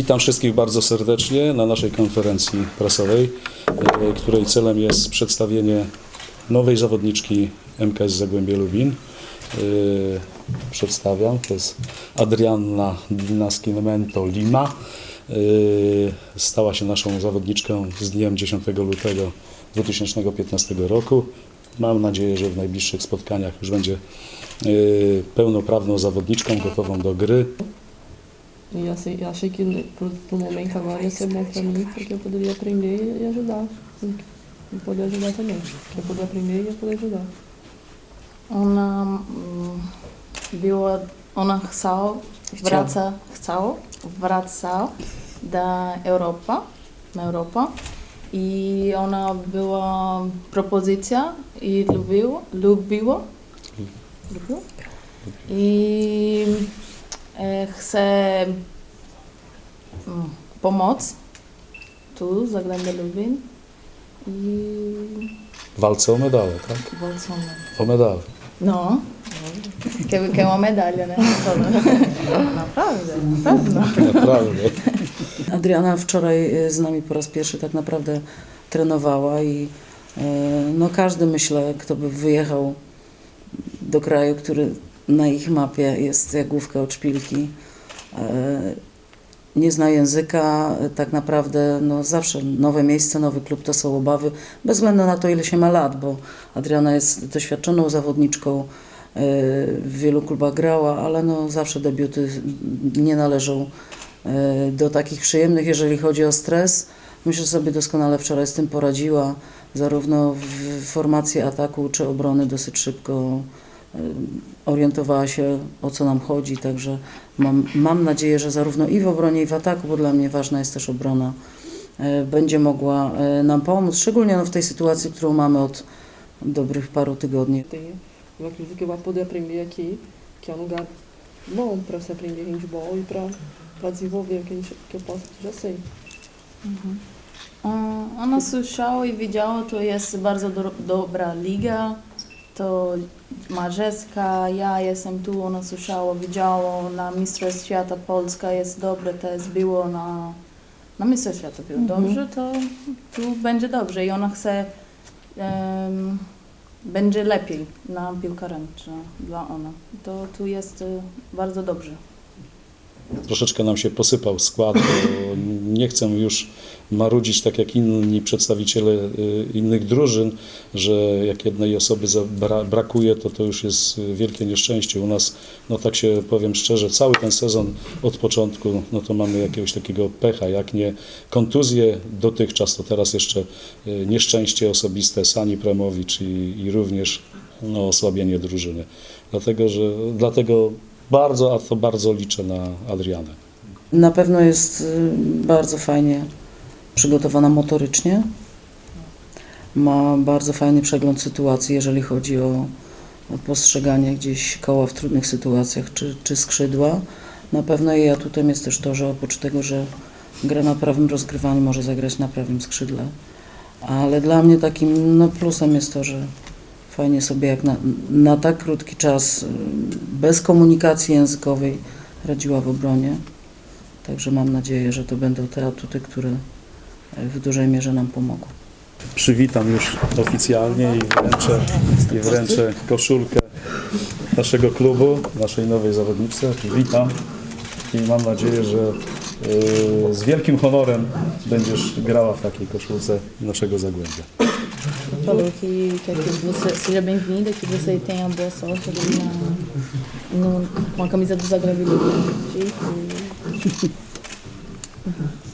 Witam wszystkich bardzo serdecznie na naszej konferencji prasowej, e, której celem jest przedstawienie nowej zawodniczki MKS Zagłębie Lubin. E, Przedstawiam, to jest Adrianna Dinaskinmento Lima. E, Stała się naszą zawodniczką z dniem 10 lutego 2015 roku. Mam nadzieję, że w najbliższych spotkaniach już będzie pełnoprawną zawodniczką, gotową do gry. E sei- eu achei que pro, pro momento agora ia ser bom pra mim, porque eu poderia aprender e ajudar. E poder ajudar também. Eu poder aprender e eu poder ajudar. Ona była, ona chciała, wraca, chciała, wraca do Europy, na Europę i ona była propozycja i lubiła, lubiła, lubiła i e, chce mm, pomoc tu, Zagłębie Lubin i W walce o medale, tak? walczymy. O medale. No, che, che è una medaglia, né? Naprawdę, na pewno. Naprawdę. Adriana wczoraj e, z nami po raz pierwszy tak naprawdę trenowała i e, no każdy myślę, kto by wyjechał do kraju, który na ich mapie jest jak główka od szpilki, e, nie zna języka, tak naprawdę no zawsze nowe miejsce, nowy klub to są obawy, bez względu na to ile się ma lat, bo Adriana jest doświadczoną zawodniczką, e, w wielu klubach grała, ale no zawsze debiuty nie należą e, do takich przyjemnych, jeżeli chodzi o stres. Myślę, że sobie doskonale wczoraj z tym poradziła, zarówno w formacji ataku czy obrony dosyć szybko orientowała się o co nam chodzi, także mam, mam nadzieję, że zarówno i w obronie i w ataku, bo dla mnie ważna jest też obrona, e, będzie mogła e, nam pomóc, szczególnie no w tej sytuacji, którą mamy od dobrych paru tygodni. Tenho, eu acredito que eu vou poder aprender aqui, que é um lugar bom para se aprender handball e para para desenvolver o que, a gente, que eu posso, que já sei. E, Ona słyszała i widziała, to jest bardzo do, dobra liga, to Marzeska, ja jestem tu, ona słyszała, widziała, na Mistrzostw Świata Polska jest dobre, też było na, na Mistrzostw Świata było Mhm. dobrze, to tu będzie dobrze i ona chce, em, będzie lepiej na piłkę ręczną dla ona. To tu jest e, bardzo dobrze. Troszeczkę nam się posypał skład, bo nie chcę już marudzić tak jak inni przedstawiciele y, innych drużyn, że jak jednej osoby brakuje, to to już jest wielkie nieszczęście. U nas, no tak się powiem szczerze, cały ten sezon od początku, no to mamy jakiegoś takiego pecha, jak nie kontuzje dotychczas, to teraz jeszcze y, nieszczęście osobiste Sani Premowicz i, i również no, osłabienie drużyny. Dlatego, że dlatego bardzo, a to bardzo liczę na Adrianę. Na pewno jest y, bardzo fajnie przygotowana motorycznie. Ma bardzo fajny przegląd sytuacji, jeżeli chodzi o postrzeganie gdzieś koła w trudnych sytuacjach czy, czy skrzydła. Na pewno jej atutem jest też to, że oprócz tego, że gra na prawym rozgrywaniu, może zagrać na prawym skrzydle. Ale dla mnie takim no, plusem jest to, że fajnie sobie jak na, na tak krótki czas, y, bez komunikacji językowej radziła w obronie. Także mam nadzieję, że to będą te atuty, które e, w dużej mierze nam pomogą. Przywitam już oficjalnie i wręczę, i wręczę koszulkę naszego klubu, naszej nowej zawodniczce. Witam i mam nadzieję, że y, z wielkim honorem będziesz grała w takiej koszulce naszego Zagłębia. falou que quer que você seja bem-vinda, que você tenha boa sorte ali na, no, com a camisa do Zagreb 嗯。